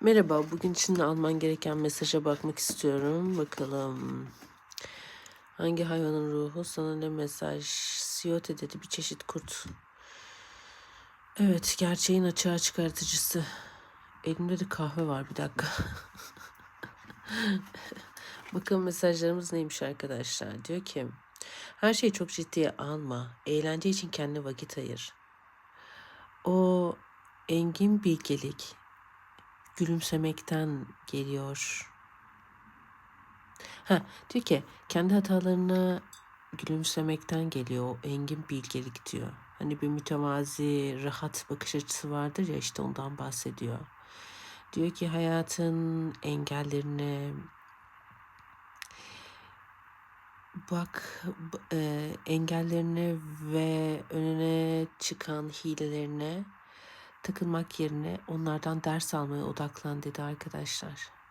Merhaba, bugün için alman gereken mesaja bakmak istiyorum. Bakalım. Hangi hayvanın ruhu sana ne mesaj? Siyote dedi bir çeşit kurt. Evet, gerçeğin açığa çıkartıcısı. Elimde de kahve var bir dakika. Bakın mesajlarımız neymiş arkadaşlar. Diyor ki her şeyi çok ciddiye alma. Eğlence için kendine vakit ayır. O engin bilgelik gülümsemekten geliyor. Ha, diyor ki kendi hatalarına gülümsemekten geliyor. O engin bilgelik diyor. Hani bir mütevazi, rahat bakış açısı vardır ya işte ondan bahsediyor. Diyor ki hayatın engellerine bak e, engellerine ve önüne çıkan hilelerine takılmak yerine onlardan ders almaya odaklan dedi arkadaşlar.